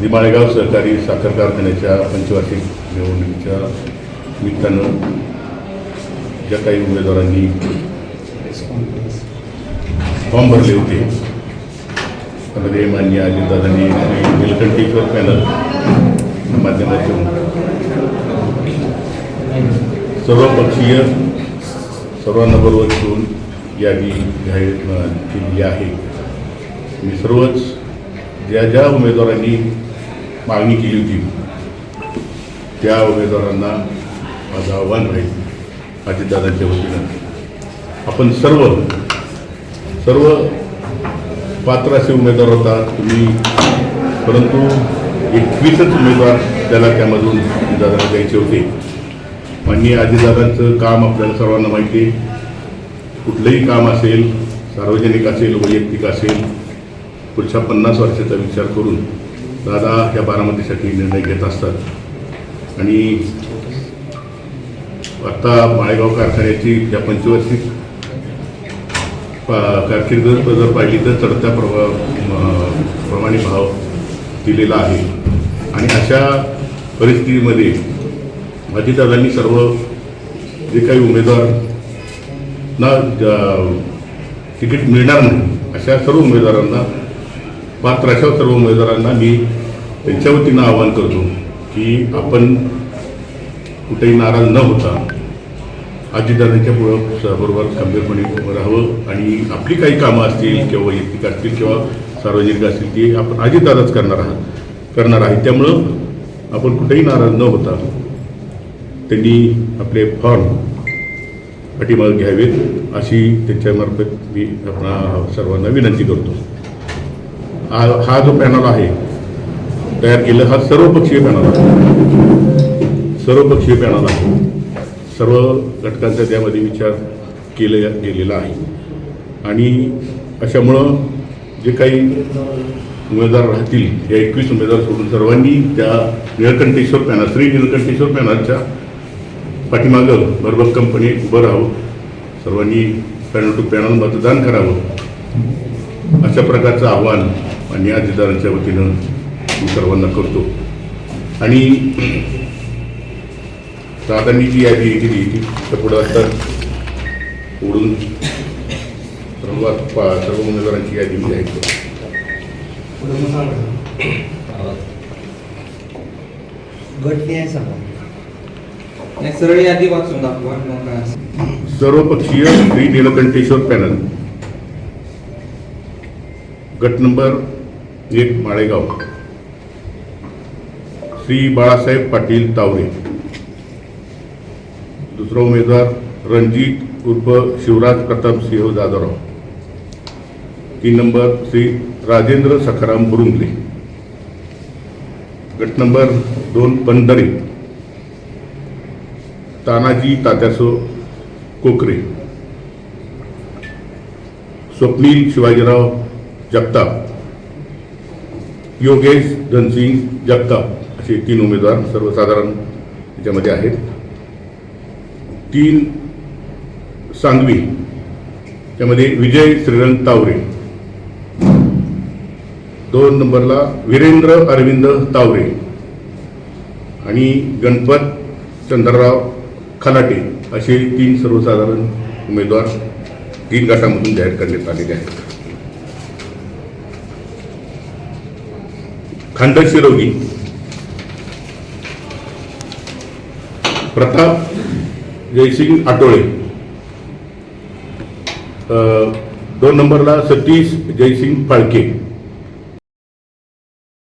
निमाळेगाव सहकारी साखर कारखान्याच्या पंचवार्षिक निवडणुकीच्या निमित्तानं ज्या काही उमेदवारांनी फॉर्म भरले होते त्यामध्ये मान्य अजितदादांनी श्री निलकंठेश्वर पॅनल माध्यमातून सर्वपक्षीय सर्वांना बरोबर घेऊन यादी जाहीर केली केलेली आहे. मी सर्वच ज्या ज्या उमेदवारांनी मागणी केली होती त्या उमेदवारांना माझं आव्हान राहील अजितदादांच्या वतीनं. आपण सर्व सर्व पात्र असे उमेदवार होता तुम्ही परंतु एकवीसच उमेदवार त्याला त्यामधून दादाला द्यायचे होते. माननीय आजीदादांचं काम आपल्याला सर्वांना माहिती आहे. कुठलंही काम असेल सार्वजनिक असेल वैयक्तिक असेल पुढच्या पन्नास वर्षाचा विचार करून दादा ह्या बारामतीसाठी निर्णय घेत असतात. आणि आत्ता माळेगाव कारखान्याची या पंचवर्षी पा- कारकीर्द जर पाहिली तर चढत्या प्रवा प्रमाणे भाव दिलेला आहे. आणि अशा परिस्थितीमध्ये अजितदादांनी सर्व जे काही उमेदवार ना तिकीट मिळणार नाही अशा सर्व उमेदवारांना पात्र अशा सर्व उमेदवारांना मी त्यांच्या वतीनं आवाहन करतो की आपण कुठेही नाराज न होता अजितदादांच्या पुढं बरोबर गंभीरपणे उभं राहावं आणि आपली काही कामं असतील किंवा वैयक्तिक असतील किंवा सार्वजनिक असतील ती आपण अजितदादाच करणार आहात करणार आहे. त्यामुळं आपण कुठेही नाराज न होता त्यांनी आपले फॉर्म पाठीमागे घ्यावेत अशी त्यांच्यामार्फत मी आपण सर्वांना विनंती करतो. हा हा जो पॅनल आहे तयार केलं हा सर्वपक्षीय पॅनल आहे. सर्वपक्षीय पॅनल आहे. सर्व घटकांचा त्यामध्ये विचार केला गेलेला आहे. आणि अशामुळं जे काही उमेदवार राहतील या एकवीस उमेदवार सोडून सर्वांनी त्या निळकंठेश्वर पॅनल श्री निळकंठेश्वर पॅनलच्या पाठीमागं भरभक्कमपणे उभं राहावं. सर्वांनी पॅनल टू पॅनल मतदान करावं. अशा प्रकारचं आव्हान आणि अजितदारांच्या वतीनं मी सर्वांना करतो. आणि दादांनी जी यादी दिली ती पुढं आता उडून सर्व पा- सर्व उमेदवारांची यादी मी नाही सरळ यादी वाचून दाखवा. सर्वपक्षीय श्री नीलकंठेश्वर पॅनल. गट नंबर एक माळेगाव. श्री बाळासाहेब पाटील तावरे दुसरा उमेदवार रणजित उर्फ शिवराज प्रताप सिंह जाधवराव. तीन नंबर श्री राजेंद्र सखाराम बुरुंगले. गट नंबर दोन पंधरे तानाजी तात्यासो कोकरे. स्वप्नील शिवाजीराव जगताप. योगेश धनसिंग जगताप असे तीन उमेदवार सर्वसाधारण याच्यामध्ये आहेत. तीन सांगवी त्यामध्ये विजय श्रीरंग तावरे. दोन नंबरला वीरेंद्र अरविंद तावरे आणि गणपत चंद्रराव खलाटे असे तीन सर्वसाधारण उमेदवार तीन गटामधून जाहीर करण्यात आलेले आहेत. खांड शिरोगी प्रताप जयसिंग आटोळे दोन नंबरला सतीश जयसिंग फाळके.